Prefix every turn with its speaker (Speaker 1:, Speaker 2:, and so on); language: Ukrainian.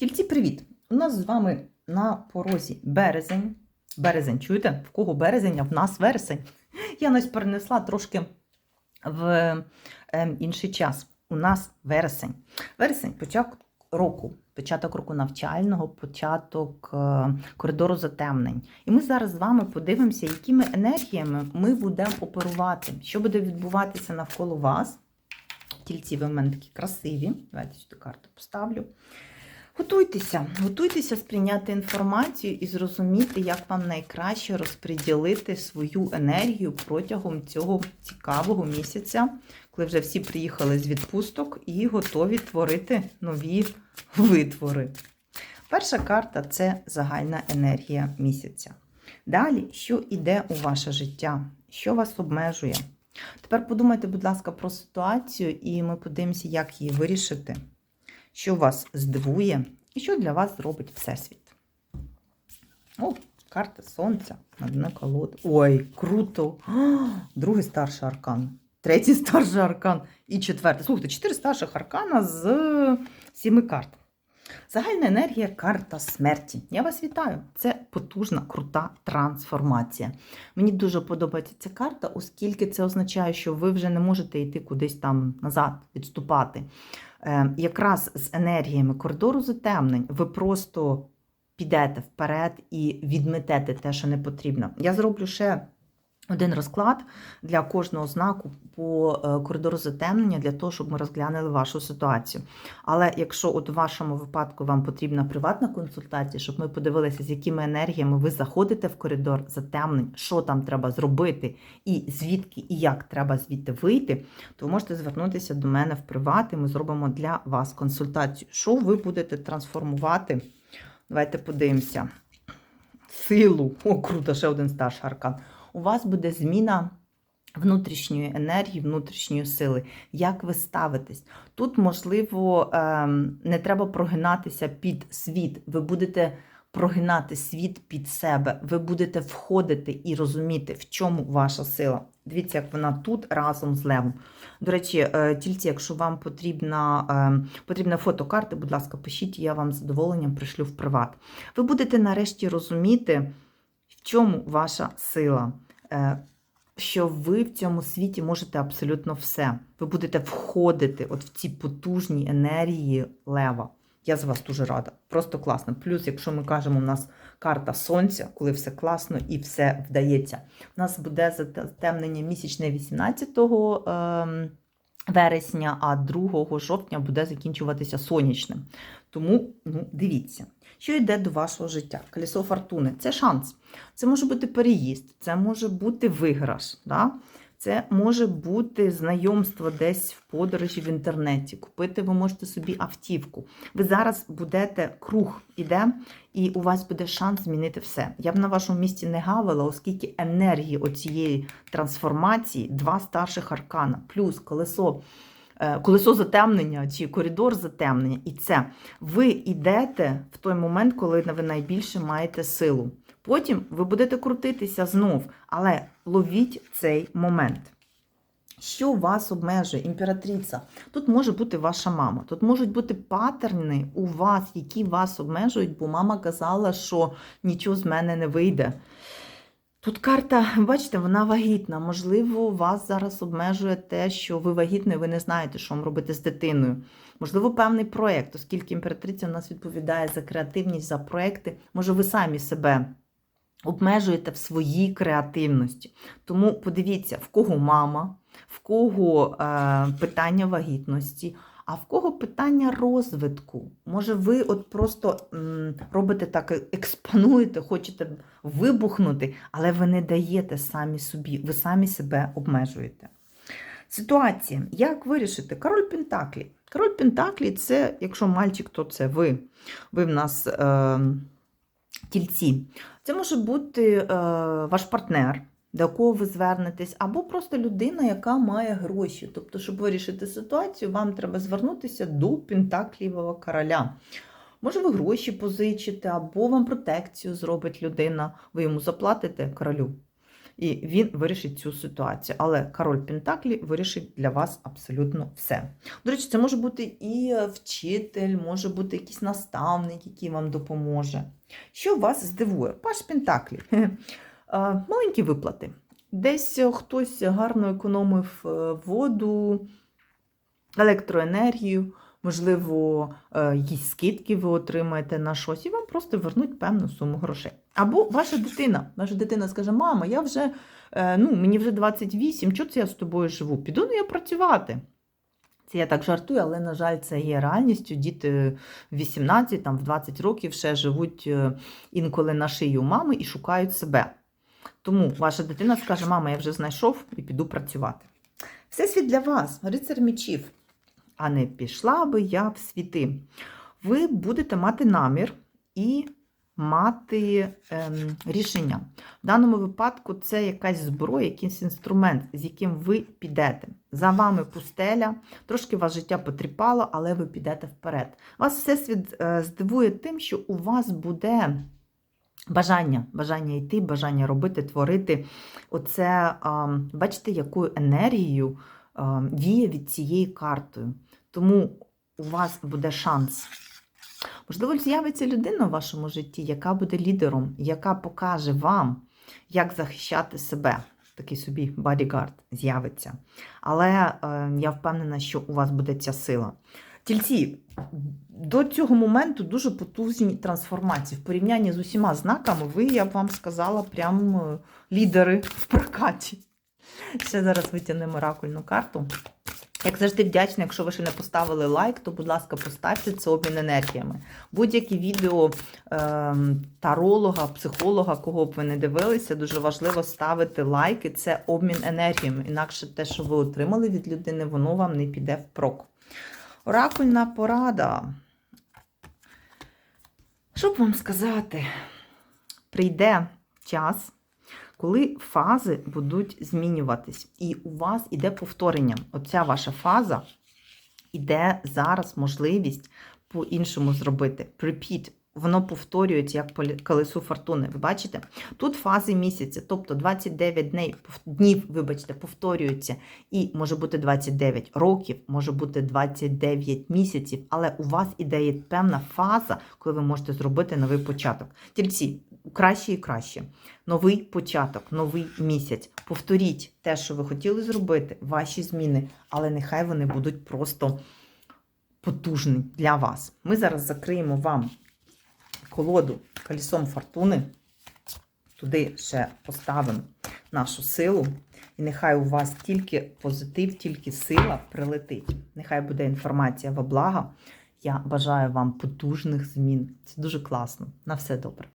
Speaker 1: Тільці, привіт! У нас з вами на порозі березень. Березень, чуєте? В кого березень, а в нас вересень. Я нас перенесла трошки в е, інший час. У нас вересень. Вересень початок року, початок року навчального, початок е, коридору затемнень. І ми зараз з вами подивимося, якими енергіями ми будемо оперувати, що буде відбуватися навколо вас. Тільці ви в мене такі красиві. Давайте сюди карту поставлю. Готуйтеся, готуйтеся сприйняти інформацію і зрозуміти, як вам найкраще розподілити свою енергію протягом цього цікавого місяця, коли вже всі приїхали з відпусток і готові творити нові витвори. Перша карта це загальна енергія місяця. Далі, що йде у ваше життя, що вас обмежує. Тепер подумайте, будь ласка, про ситуацію, і ми подивимося, як її вирішити що вас здивує і що для вас зробить Всесвіт. О, карта Сонця, на колода. Ой, круто! Другий старший аркан, третій старший аркан і четвертий. Слухайте, чотири старших аркана з сіми карт. Загальна енергія карта смерті. Я вас вітаю. Це потужна, крута трансформація. Мені дуже подобається ця карта, оскільки це означає, що ви вже не можете йти кудись там назад, відступати. Е, якраз з енергіями коридору затемнень ви просто підете вперед і відметете те, що не потрібно. Я зроблю ще один розклад для кожного знаку по е, коридору затемнення, для того, щоб ми розглянули вашу ситуацію. Але якщо от у вашому випадку вам потрібна приватна консультація, щоб ми подивилися, з якими енергіями ви заходите в коридор затемнень, що там треба зробити, і звідки і як треба звідти вийти, то ви можете звернутися до мене в приват, і ми зробимо для вас консультацію. Що ви будете трансформувати? Давайте подивимося. Силу. О, круто, ще один старший аркан у вас буде зміна внутрішньої енергії, внутрішньої сили. Як ви ставитесь? Тут, можливо, ем, не треба прогинатися під світ. Ви будете прогинати світ під себе. Ви будете входити і розуміти, в чому ваша сила. Дивіться, як вона тут разом з левом. До речі, е, тільці, якщо вам потрібна ем, потрібна фотокарта, будь ласка, пишіть, я вам з задоволенням пришлю в приват. Ви будете нарешті розуміти. В чому ваша сила? Е, що ви в цьому світі можете абсолютно все. Ви будете входити от в ці потужні енергії лева. Я з вас дуже рада. Просто класно. Плюс, якщо ми кажемо, у нас карта сонця, коли все класно і все вдається. У нас буде затемнення місячне 18 ем, вересня, а 2 жовтня буде закінчуватися сонячним. Тому ну, дивіться що йде до вашого життя. Колесо фортуни це шанс. Це може бути переїзд, це може бути виграш. Да? Це може бути знайомство десь в подорожі в інтернеті. Купити ви можете собі автівку. Ви зараз будете круг іде, і у вас буде шанс змінити все. Я б на вашому місці не гавила, оскільки енергії оцієї трансформації два старших аркана, плюс колесо колесо затемнення чи коридор затемнення. І це ви йдете в той момент, коли ви найбільше маєте силу. Потім ви будете крутитися знов, але ловіть цей момент. Що вас обмежує, імператриця? Тут може бути ваша мама, тут можуть бути патерни у вас, які вас обмежують, бо мама казала, що нічого з мене не вийде. Тут карта, бачите, вона вагітна. Можливо, вас зараз обмежує те, що ви вагітні, ви не знаєте, що вам робити з дитиною. Можливо, певний проєкт, оскільки імператриця у нас відповідає за креативність, за проекти. Може, ви самі себе обмежуєте в своїй креативності. Тому подивіться, в кого мама, в кого е, питання вагітності. А в кого питання розвитку? Може, ви от просто робите так, експонуєте, хочете вибухнути, але ви не даєте самі собі, ви самі себе обмежуєте. Ситуація. Як вирішити? Король Пентаклі. Король Пентаклі це, якщо мальчик, то це ви. Ви в нас е, тільці. Це може бути е, ваш партнер до кого ви звернетесь, або просто людина, яка має гроші. Тобто, щоб вирішити ситуацію, вам треба звернутися до Пентаклівого короля. Може, ви гроші позичите, або вам протекцію зробить людина, ви йому заплатите королю. і він вирішить цю ситуацію. Але король Пентаклі вирішить для вас абсолютно все. До речі, це може бути і вчитель, може бути якийсь наставник, який вам допоможе. Що вас здивує? Паш Пентаклі. Маленькі виплати. Десь е, хтось гарно економив е, воду, електроенергію, можливо, е, якісь скидки ви отримаєте на щось, і вам просто вернуть певну суму грошей. Або ваша дитина. Ваша дитина скаже: Мама, я вже ну, мені вже 28, чого це я з тобою живу? Піду ну я працювати. Це я так жартую, але, на жаль, це є реальністю. Діти в 18, там, в 20 років ще живуть інколи на шиї у мами і шукають себе. Тому ваша дитина скаже: Мама, я вже знайшов і піду працювати. Всесвіт для вас, рицар мечів, а не пішла би я в світи. Ви будете мати намір і мати ем, рішення. В даному випадку це якась зброя, якийсь інструмент, з яким ви підете. За вами пустеля, трошки вас життя потріпало, але ви підете вперед. Вас всесвіт е, здивує тим, що у вас буде. Бажання, бажання йти, бажання робити, творити. Оце, бачите, якою енергією а, віє від цієї картою. Тому у вас буде шанс. Можливо, з'явиться людина в вашому житті, яка буде лідером, яка покаже вам, як захищати себе. Такий собі бодігард з'явиться. Але е, я впевнена, що у вас буде ця сила. Тільці, до цього моменту дуже потужні трансформації. В порівнянні з усіма знаками, ви, я б вам сказала, прям е, лідери в прокаті. Ще зараз витягнемо оракульну карту. Як завжди вдячна, якщо ви ще не поставили лайк, то, будь ласка, поставте це обмін енергіями. Будь-які відео е, таролога, психолога, кого б ви не дивилися, дуже важливо ставити лайки. Це обмін енергіями. Інакше те, що ви отримали від людини, воно вам не піде впрок. Оракульна порада. Що б вам сказати? Прийде час, коли фази будуть змінюватись, і у вас іде повторення. Оця ваша фаза іде зараз можливість по-іншому зробити. Repeat. Воно повторюється як по колесу фортуни. Ви бачите? Тут фази місяця, тобто 29 днів, днів, вибачте, повторюються. І може бути 29 років, може бути 29 місяців, але у вас іде певна фаза, коли ви можете зробити новий початок. Тільці, краще і краще. Новий початок, новий місяць. Повторіть те, що ви хотіли зробити, ваші зміни, але нехай вони будуть просто потужні для вас. Ми зараз закриємо вам колоду колісом фортуни. Туди ще поставимо нашу силу. І нехай у вас тільки позитив, тільки сила прилетить. Нехай буде інформація во благо. Я бажаю вам потужних змін. Це дуже класно. На все добре.